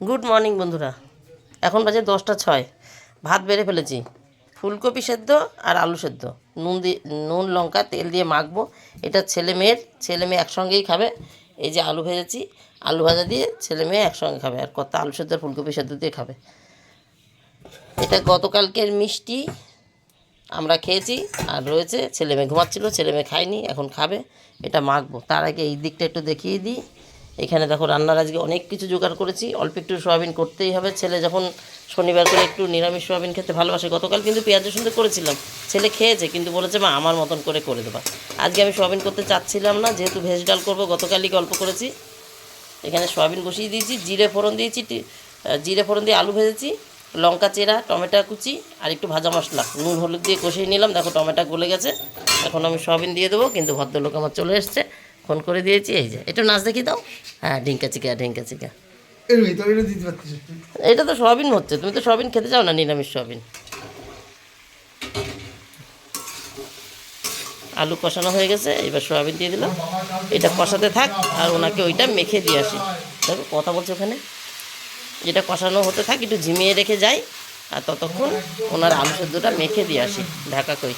Good morning বন্ধুরা। এখন বাজে দশটা ছয়। ভাত বেড়ে ফেলেছি। ফুলকপি সেদ্ধ আর আলু সেদ্ধ। নুন দিয়ে নুন, লঙ্কা, তেল দিয়ে মাখবো। এটা ছেলে মেয়ের। ছেলে মেয়ে একসঙ্গেই খাবে। এই যে আলু ভেজেছি। আলু ভাজা দিয়ে ছেলে মেয়ে একসঙ্গে খাবে। আর কত আলু সেদ্ধ ফুলকপি সেদ্ধ দিয়ে খাবে। এটা গতকালকের মিষ্টি। আমরা খেয়েছি আর রয়েছে। ছেলে মেয়ে ঘুমাচ্ছিল। ছেলে মেয়ে খায়নি। এখন খাবে। এটা মাখবো। তার আগে এই দিকটা একটু দেখিয়ে দিই। এখানে দেখো রান্নার আজকে অনেক কিছু জোগাড় করেছি। অল্প একটু সোয়াবিন করতেই হবে। ছেলে যখন শনিবার করে একটু নিরামিষ সোয়াবিন খেতে ভালোবাসে, গতকাল কিন্তু পেঁয়াজ, রসুন দিয়ে করেছিলাম। ছেলে খেয়েছে, কিন্তু বলেছে, মা, আমার মতন করে করে দেবা। আজকে আমি সোয়াবিন করতে চাচ্ছিলাম না, যেহেতু ভেজ ডাল করব, গতকালই গল্প করেছি। এখানে সোয়াবিন বসিয়ে দিয়েছি, জিরে ফোড়ন দিয়েছি জিরে ফোড়ন দিয়ে আলু ভেজেছি, লঙ্কা চেরা, টমেটো কুচি, আর একটু ভাজা মশলা। নুন, হলুদ দিয়ে কষিয়ে নিলাম। দেখো, টমেটো গলে গেছে। এখন আমি সোয়াবিন দিয়ে দেবো, কিন্তু ভদ্রলোক আমার চলে এসছে। ফোন করে দিয়েছি এই যে। একটু নাচ দেখি দাও। হ্যাঁ ঢিঙ্কা চিকা ঢিঙ্কা চিকা। এটা তো সয়াবিন হচ্ছে তুমি তো সয়াবিন খেতে চাও না নিরামিষ সয়াবিন? আলু কষানো হয়ে গেছে এবার সোয়াবিন দিয়ে দিলাম। এটা কষাতে থাক আর ওনাকে ওইটা মেখে দিয়ে আসি। দেখো কথা বলছে ওখানে। যেটা কষানো হতে থাক একটু ঝিমিয়ে রেখে যাই আর ততক্ষণ ওনার আলু সেদ্ধটা মেখে দিয়ে আসি ঢাকা কই?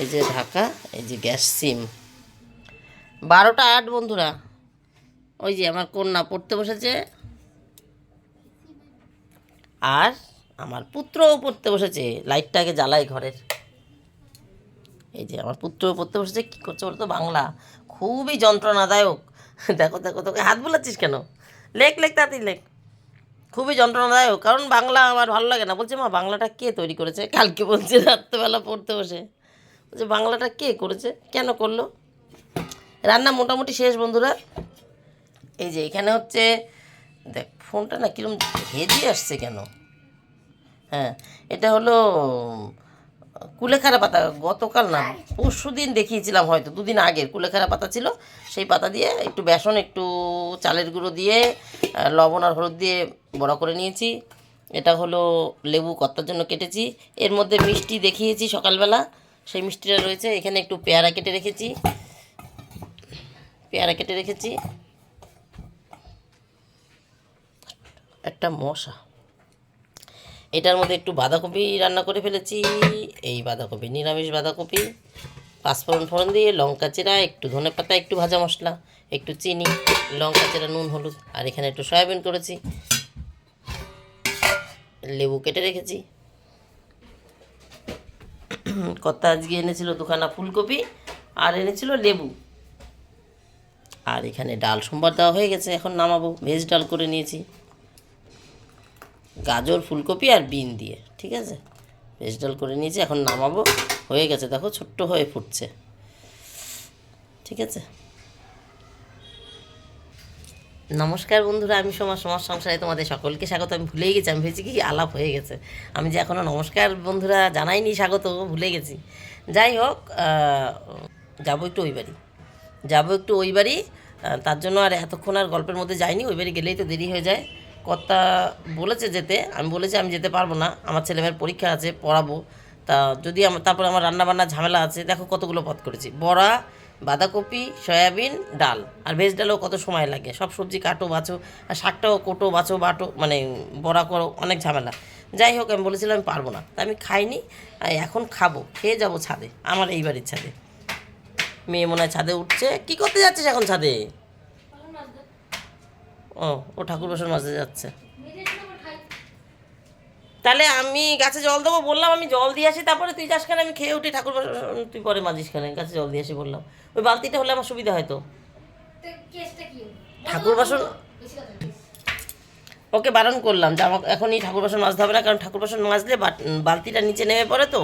এই যে ঢাকা এই যে গ্যাস সিম। বারোটা আট, বন্ধুরা। ওই যে আমার কন্যা পড়তে বসেছে। আর আমার পুত্রও পড়তে বসেছে। লাইটটাকে জ্বালাই ঘরের। এই যে আমার পুত্রও পড়তে বসেছে। কী করছে ওর তো বাংলা। খুবই যন্ত্রণাদায়ক। দেখো দেখো তোকে হাত বোলাচ্ছিস কেন? লেখ লেখ, তাড়াতাড়ি লেখ। খুবই যন্ত্রণাদায়ক। কারণ বাংলা আমার ভালো লাগে না। বলছে, মা, বাংলাটা কে তৈরি করেছে? কালকে বলছে, রাত্রেবেলা পড়তে বসে। বলছে, বাংলাটা কে করেছে? কেন করল? রান্না মোটামুটি শেষ, বন্ধুরা। এই যে এখানে হচ্ছে, দেখ, ফোনটা না কিরম হেজি আসছে কেন? হ্যাঁ এটা হলো, কুলেখাড়া পাতা। গতকাল না, পরশু দিন দেখিয়েছিলাম হয়তো, দুদিন আগের কুলেখাড়া পাতা ছিল। সেই পাতা দিয়ে একটু বেসন, একটু চালের গুঁড়ো দিয়ে লবণ আর হলুদ দিয়ে বড়া করে নিয়েছি। এটা হলো লেবু কত্তার জন্য কেটেছি। এর মধ্যে মিষ্টি দেখিয়েছি সকালবেলা। সেই মিষ্টিটা রয়েছে। এখানে একটু পেয়ারা কেটে রেখেছি। পেয়ারা কেটে রেখেছি। একটা মশা। এটার মধ্যে একটু বাঁধাকপি রান্না করে ফেলেছি। এই বাঁধাকপি, নিরামিষ বাঁধাকপি, পাঁচফোড়ন ফোড়ন দিয়ে, লঙ্কা চেরা, একটু ধনে পাতা, একটু ভাজা মশলা, একটু চিনি, লঙ্কা চেরা, নুন, হলুদ, আর এখানে একটু সয়াবিন করেছি। লেবু কেটে রেখেছি। কর্তা আজকে এনেছিল দুখানা ফুলকপি, আর এনেছিল লেবু। আর এখানে ডাল সোমবার দেওয়া হয়ে গেছে, এখন নামাবো। ভেজ ডাল করে নিয়েছি। গাজর, ফুলকপি আর বিন দিয়ে, ঠিক আছে? ভেজ ডাল করে নিয়েছি, এখন নামাবো। হয়ে গেছে, দেখো, ছোট্ট হয়ে ফুটছে। ঠিক আছে? নমস্কার বন্ধুরা, আমি সমাজ সমাজ সংসারে তোমাদের সকলকে স্বাগত। আমি ভুলেই গেছি, আমি ভেবেছি কি আলাপ হয়ে গেছে। আমি যে এখনও নমস্কার বন্ধুরা জানাইনি, স্বাগত, ভুলে গেছি। যাই হোক যাব একটু ওই বাড়ি। যাব একটু ওই বাড়ি তার জন্য আর এতক্ষণ আর গল্পের মধ্যে যাইনি, ওই বাড়ি গেলেই তো দেরি হয়ে যায়। কর্তা বলেছে যেতে, আমি বলেছি আমি যেতে পারব না, আমার ছেলেমেয়ের পরীক্ষা আছে, পড়াবো। তা যদি আমার, তারপর আমার রান্নাবান্নার ঝামেলা আছে, দেখো কতগুলো পথ করেছি। বড়া, বাঁধাকপি, সয়াবিন, ডাল। আর ভেজ ডালেও কত সময় লাগে? সব সবজি কাটো, বাছো, আর শাকটাও কোটো, বাছো, বাটো মানে বড়া করো, অনেক ঝামেলা। যাই হোক, আমি বলেছিলাম আমি পারব না। তা আমি খাইনি এখন খাব, খেয়ে যাব ছাদে, আমার এই বাড়ির ছাদে মেয়ে মনে হয় ছাদে উঠছে। কি করতে যাচ্ছিস এখন ছাদে? ও ও ঠাকুর বসার মাঝে যাচ্ছে। তাহলে আমি গাছে জল দেবো বললাম আমি জল দিয়ে আসি তারপরে তুই যাস কেন? আমি খেয়ে উঠি ঠাকুর তুই পরে মাজিস কেন? গাছে জল দিয়ে আসি বললাম। ওই বালতিটা হলে আমার সুবিধা হয়তো ঠাকুর বাসন ওকে বারণ করলাম যে আমাকে এখনই ঠাকুর বাসন মাজতে হবে না, কারণ ঠাকুর বাসন মাজলে বালতিটা নিচে নেমে পড়ে তো।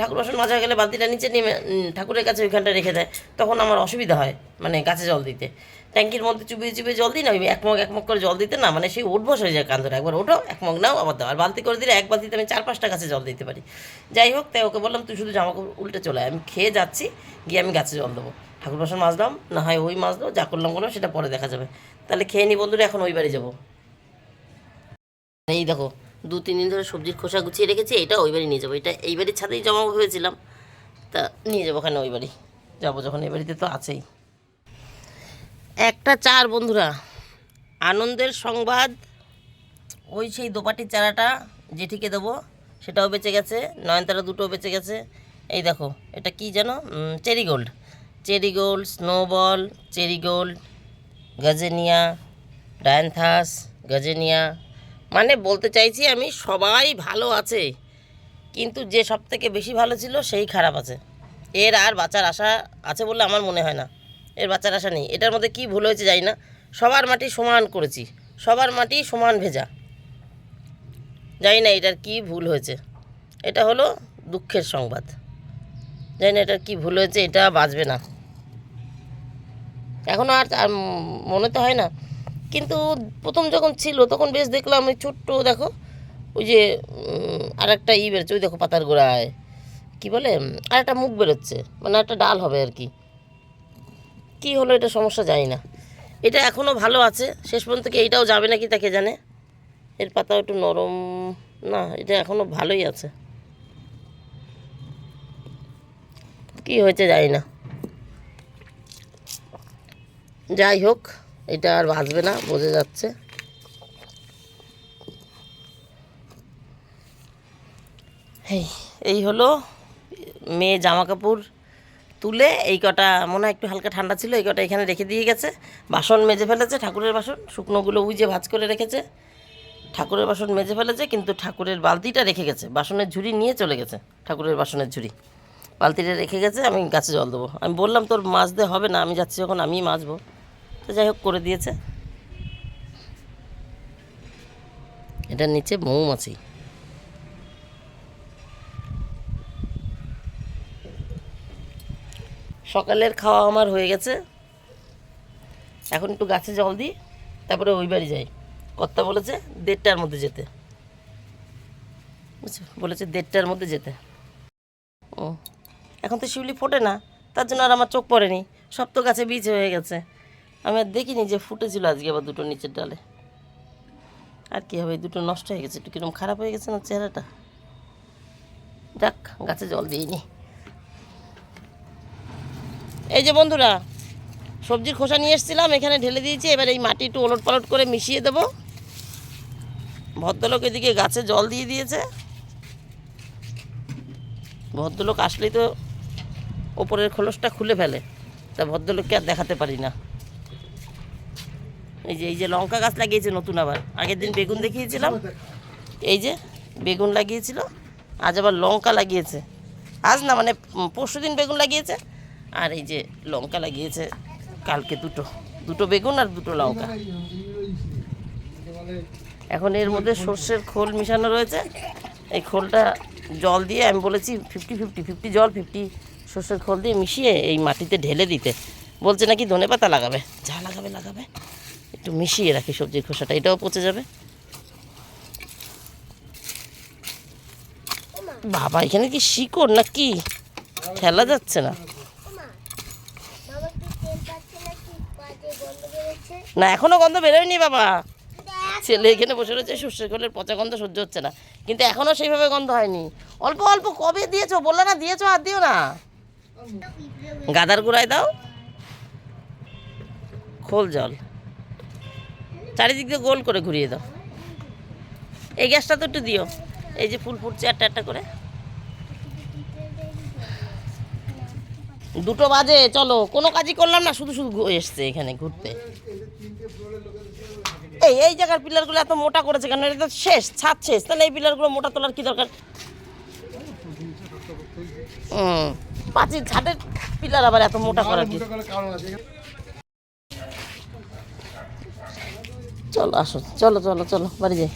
ঠাকুর বাসন মাজা হয়ে গেলে বালতিটা নিচে নেমে ঠাকুরের কাছে ওইখানটা রেখে দেয়। তখন আমার অসুবিধা হয় মানে গাছে জল দিতে। ট্যাঙ্কির মধ্যে চুবিয়ে চুবিয়ে জল দিই না, ওই এক মগ এক মগ করে জল দিতে না মানে সেই উঠবস হয়ে যায় কান্দরে। একবার ওঠো, এক মগ নাও, আবার দাও। আর বালতি করে দিলে এক বালতিতে আমি চার পাঁচটা গাছে জল দিতে পারি। যাই হোক, তাই ওকে বললাম, তুই শুধু জামা কাপড় উল্টে চলে। আমি খেয়ে যাচ্ছি, গিয়ে আমি গাছে জল দেবো। ঠাকুর বাসন মাজলাম, না হয় ওই মাছ মাজলো, যা করলাম করলাম, সেটা পরে দেখা যাবে। তাহলে খেয়ে নি বন্ধুরা, এখন ওই বাড়ি যাব। এই দেখো, দু, তিন দিন ধরে সবজির খোসা গুছিয়ে রেখেছি এটা ওই বাড়ি নিয়ে যাব। এটা এই বাড়ির ছাদেই জমা হয়েছিলাম তা নিয়ে যাব ওখানে ওই বাড়ি। যাব যখন, এই বাড়িতে তো আছেই। একটা চার, বন্ধুরা। আনন্দের সংবাদ, ওই সেই দোপাটির চারাটা জেঠিকে দেবো, সেটাও বেঁচে গেছে, নয়নতারা দুটোও বেঁচে গেছে। এই দেখো, এটা কি যেন? Cherry gold cherry gold snowball cherry gold gazania, dianthus, gazania মানে বলতে চাইছি আমি সবাই ভালো আছে, কিন্তু যে সব থেকে বেশি ভালো ছিল সেই খারাপ আছে। এর আর বাচ্চার আশা আছে বলে আমার মনে হয় না। এর বাচ্চার আশা নেই। এটার মধ্যে কি ভুল হয়েছে জানি না। সবার মাটি সমান করেছি। সবার মাটি সমান ভেজা। জানি না এটার কি ভুল হয়েছে। এটা হলো দুঃখের সংবাদ। জানি না এটার কি ভুল হয়েছে, এটা বাঁচবে না। এখনও আর মনে তো হয় না। কিন্তু প্রথম যখন ছিল, তখন বেশ দেখলাম ওই ছোট্ট, দেখো, ওই যে আর একটা ই বেরোচ্ছে, ওই দেখো পাতার গোড়ায়। কী বলে? আর একটা মুখ বেরোচ্ছে মানে একটা ডাল হবে আর কি। কী হলো এটা সমস্যা জানি না। এটা এখনও ভালো আছে, শেষ পর্যন্ত কি এইটাও যাবে নাকি তাকে জানে? এর পাতাও একটু নরম, না, এটা এখনও ভালোই আছে। কি হয়েছে জানি না। যাই হোক এটা আর বাঁচবে না, বোঝা যাচ্ছে। এই হলো মেয়ে জামা কাপড় তুলে, এই কটা মনে হয় একটু হালকা ঠান্ডা ছিল, এই কটা এখানে রেখে দিয়ে গেছে। বাসন মেজে ফেলেছে, ঠাকুরের বাসন, শুকনোগুলো উইজে ভাজ করে রেখেছে। ঠাকুরের বাসন মেজে ফেলেছে, কিন্তু ঠাকুরের বালতিটা রেখে গেছে। বাসনের ঝুড়ি নিয়ে চলে গেছে, ঠাকুরের বাসনের ঝুড়ি। বালতিটা রেখে গেছে, আমি গাছে জল দেবো। আমি বললাম, তোর মাজতে হবে না, আমি যাচ্ছি যখন, আমিই মাজবো। তো যাই হোক, করে দিয়েছে। এটার নিচে মৌমাছি। সকালের খাওয়া আমার হয়ে গেছে। এখন একটু গাছে জল দিই, তারপরে ওই বাড়ি যাই। কর্তা বলেছে দেড়টার মধ্যে যেতে। বুঝছ? বলেছে দেড়টার মধ্যে যেতে। ও, এখন তো শিউলি ফোটে না, তার জন্য আর আমার চোখ পড়েনি। সব তো গাছে বীজ হয়ে গেছে। আমি আর দেখিনি যে ফুটেছিল আজকে আবার দুটো নিচের ডালে। আর কি হবে দুটো নষ্ট হয়ে গেছে। একটু কিরম খারাপ হয়ে গেছে না চেহারাটা? যাক, গাছে জল দিইনি এই যে বন্ধুরা, সবজির খোসা নিয়ে এসেছিলাম, এখানে ঢেলে দিয়েছি। এবার এই মাটি একটু ওলট পালট করে মিশিয়ে দেবো। ভদ্রলোক এদিকে গাছে জল দিয়ে দিয়েছে। ভদ্রলোক আসলেই তো ওপরের খোলসটা খুলে ফেলে। তা ভদ্রলোককে আর দেখাতে পারি না। এই যে এই যে লঙ্কা গাছ লাগিয়েছে নতুন আবার। আগের দিন বেগুন দেখিয়েছিলাম। এই যে, বেগুন লাগিয়েছিল। আজ আবার লঙ্কা লাগিয়েছে। আজ না মানে পরশু দিন বেগুন লাগিয়েছে। আর এই যে, লঙ্কা লাগিয়েছে কালকে দুটো। দুটো বেগুন আর দুটো লঙ্কা। এখন এর মধ্যে সর্ষের খোল মিশানো রয়েছে। এই খোলটা জল দিয়ে, আমি বলেছি ফিফটি ফিফটি ফিফটি জল ফিফটি সর্ষের খোল দিয়ে মিশিয়ে এই মাটিতে ঢেলে দিতে। বলছে নাকি ধনে পাতা লাগাবে? যা লাগাবে লাগাবে। একটু মিশিয়ে রাখি সবজির খোসাটা। এটাও পচে যাবে? বাবা, এখানে কি শিকড় না কি খেলা যাচ্ছে না। না, এখনও গন্ধ বেরোয়নি বাবা। ছেলে এখানে বসে রয়েছে, সর্ষের খোলের পচা গন্ধ সহ্য হচ্ছে না। কিন্তু এখনও সেইভাবে গন্ধ হয়নি। অল্প অল্প, কবে দিয়েছ? বললে না, দিয়েছ, আর দিও না। গাদার গুঁড়ায় দাও। খোল জল। চারিদিক দিয়ে গোল করে ঘুরিয়ে দাও। এই গ্যাসটা তো একটু দিও। এই যে ফুল ফুটছে একটা একটা করে। দুটো বাজে, চলো। কোনো কাজই করলাম না, শুধু শুধু এসছে এখানে ঘুরতে। এই এই জায়গার পিলারগুলো এত মোটা করেছে কেন? এটা তো শেষ, ছাদ শেষ। তাহলে এই পিলারগুলো মোটা তোলার কি দরকার? হুম, পাঁচিল, ছাদের পিলার আবার এত মোটা করার কি কারণ আছে চলো, আসো। চলো চলো চলো, বাড়ি যাই।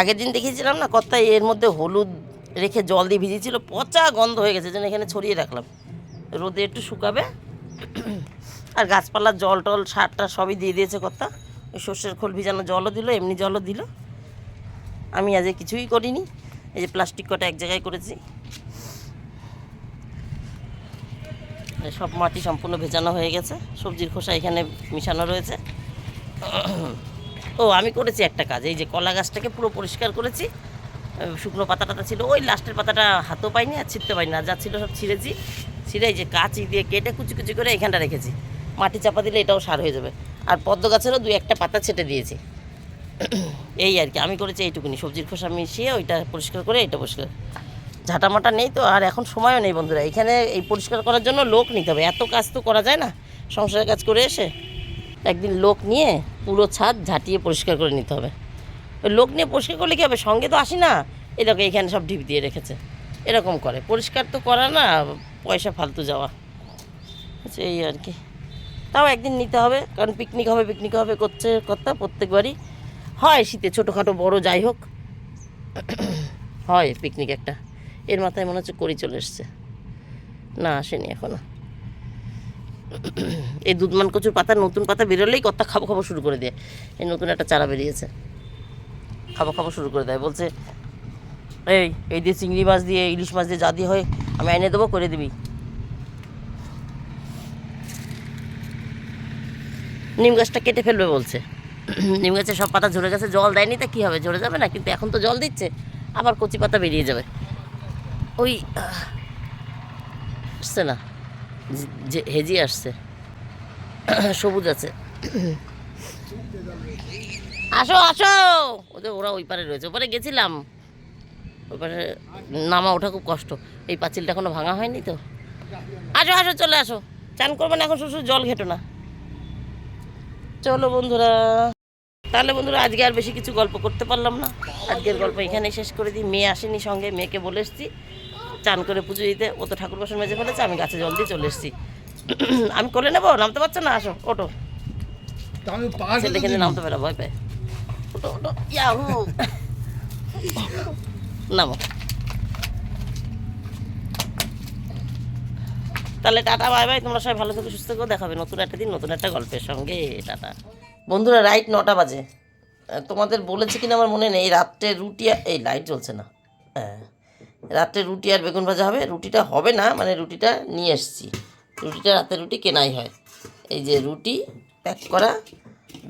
আগের দিন দেখিয়েছিলাম না কর্তা এর মধ্যে হলুদ রেখে জল দিয়ে ভিজিয়েছিল, পচা গন্ধ হয়ে গেছে, যেন এখানে ছড়িয়ে রাখলাম। রোদে একটু শুকাবে। আর গাছপালার জল টল সারটা সবই দিয়ে দিয়েছে কর্তা। ওই সর্ষের খোল ভিজানো জলও দিল, এমনি জলও দিল। আমি আজ কিছুই করিনি। এই যে প্লাস্টিক কটা এক জায়গায় করেছি। সব মাটি সম্পূর্ণ ভেজানো হয়ে গেছে। সবজির খোসা এখানে মিশানো রয়েছে। ও, আমি করেছি একটা কাজ। এই যে কলা গাছটাকে পুরো পরিষ্কার করেছি। শুকনো পাতা টাতা ছিল। ওই লাস্টের পাতাটা হাতও পাইনি আর ছিঁড়তে পাইনি না। যা ছিল সব ছিঁড়েছি। ছিঁড়ে এই যে কাঁচি দিয়ে কেটে কুচি কুচি করে এখানটা রেখেছি। মাটি চাপা দিলে এটাও সার হয়ে যাবে। আর পদ্ম গাছেরও দু একটা পাতা ছেটে দিয়েছি। এই আর কি। আমি করেছি এইটুকুনি। সবজির খোসা মিশিয়ে ওইটা পরিষ্কার করে এটা পরিষ্কার ঝাঁটামাটা নেই তো, আর এখন সময়ও নেই বন্ধুরা। এখানে এই পরিষ্কার করার জন্য লোক নিতে হবে। এত কাজ তো করা যায় না। সংসারের কাজ করে এসে একদিন লোক নিয়ে পুরো ছাদ ঝাঁটিয়ে পরিষ্কার করে নিতে হবে। লোক নিয়ে পরিষ্কার করলে কী হবে? সঙ্গে তো আসি না। এই দেখো, এখানে সব ঢিপ দিয়ে রেখেছে। এরকম করে। পরিষ্কার তো করা না, পয়সা ফালতু যাওয়া। আচ্ছা এই আর কি। তাও একদিন নিতে হবে, কারণ পিকনিক হবে পিকনিক হবে, করছে কথা প্রত্যেকবারই। হয় শীতে ছোটোখাটো বড় যাই হোক। হয় পিকনিক একটা। এর মাথায় মনে হচ্ছে করি চলে এসছে। না আসেনি এখনও। এই দুধমান কচুর পাতা নতুন পাতা বেরোলেই কত্তা খাব খাব শুরু করে দেয়। এই নতুন একটা চারা বেরিয়েছে। খাব খাব শুরু করে দেয়। বলছে, এই এই দিয়ে চিংড়ি মাছ দিয়ে, ইলিশ মাছ দিয়ে যা দিয়ে হয়, আমি এনে দেবো, করে দিবি। নিম গাছটা কেটে ফেলবে বলছে। নিম গাছের সব পাতা ঝরে গেছে, জল দেয়নি তা কী হবে? ঝরে যাবে না, কিন্তু এখন তো জল দিচ্ছে। আবার কচি পাতা বেরিয়ে যাবে। ওই আসছে না। যে- হেজি আসছে। সবুজ আছে। আসো আসো! ওদের ওরা ওই পারে রয়েছে। ওপারে গেছিলাম। ওই পারে নামা ওঠা খুব কষ্ট। এই পাঁচিলটা এখনও ভাঙা হয়নি তো? আসো আসো, চলে আসো। চান করবে না এখন শ্বশুর জল ঘেটো না। চলো বন্ধুরা। তাহলে বন্ধুরা, আজকে আর বেশি কিছু গল্প করতে পারলাম না। আজকের গল্প এখানে শেষ করে দিই। মেয়ে আসেনি সঙ্গে। মেয়েকে বলে এসেছি। চান করে পুজো দিতে ও তো ঠাকুর বাসন মেজে ফেলেছে আমি গাছে জল দিয়ে চলে এসেছি। আমি কোলে নেব? নামতে পারছ না? আসো ওটো ছেলে কিন্তু নামতে পারে ভয় পায়। ওটো ওটো ইয়াহু। নামো। তাহলে টাটা বাই বাই। তোমরা সবাই ভালো থেকে সুস্থ করে দেখাবে নতুন একটা দিন নতুন একটা গল্পের সঙ্গে। টাটা। বন্ধুরা রাইট নটা বাজে। তোমাদের বলেছি কিনা আমার মনে নেই। রাত্রে রুটি এই লাইট জ্বলছে না। হ্যাঁ। রাত্রে রুটি আর বেগুন ভাজা হবে, রুটিটা হবে না মানে রুটিটা নিয়ে এসছি। রুটিটা রাতের রুটি কেনাই হয়। এই যে রুটি, প্যাক করা,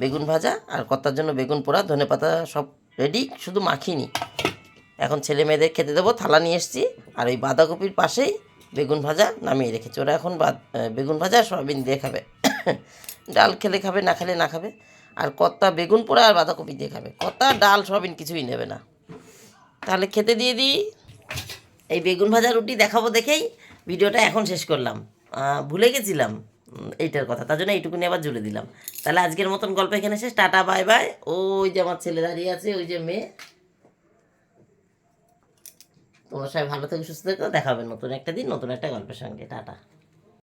বেগুন ভাজা আর কর্তার জন্য বেগুন পোড়া, ধনে পাতা সব রেডি শুধু মাখিনি। এখন ছেলে মেয়েদের খেতে দেবো, থালা নিয়ে এসেছি আর ওই বাঁধাকপির পাশেই বেগুন ভাজা নামিয়ে রেখেছি। ওরা এখন বেগুন ভাজা, সয়াবিন দিয়ে খাবে। ডাল খেলে খাবে, না খেলে না খাবে। আর কর্তা বেগুন পোড়া আর বাঁধাকপি দিয়ে খাবে। কর্তা, ডাল, সয়াবিন কিছুই নেবে না। তাহলে খেতে দিয়ে দিই। এই বেগুন ভাজা রুটি দেখাবো দেখেই ভিডিওটা এখন শেষ করলাম। ভুলে গেছিলাম এইটার কথা। তার জন্য এইটুকু নিয়ে আবার জুড়ে দিলাম। তাহলে আজকের মতন গল্প এখানে শেষ। Tata, bye bye. ওই যে আমার ছেলে দাঁড়িয়ে আছে, ওই যে মেয়ে। তোমার সবাই ভালো থেকে, সুস্থ থেকো। দেখাবেন নতুন একটা দিন, নতুন একটা গল্পের সঙ্গে। টাটা।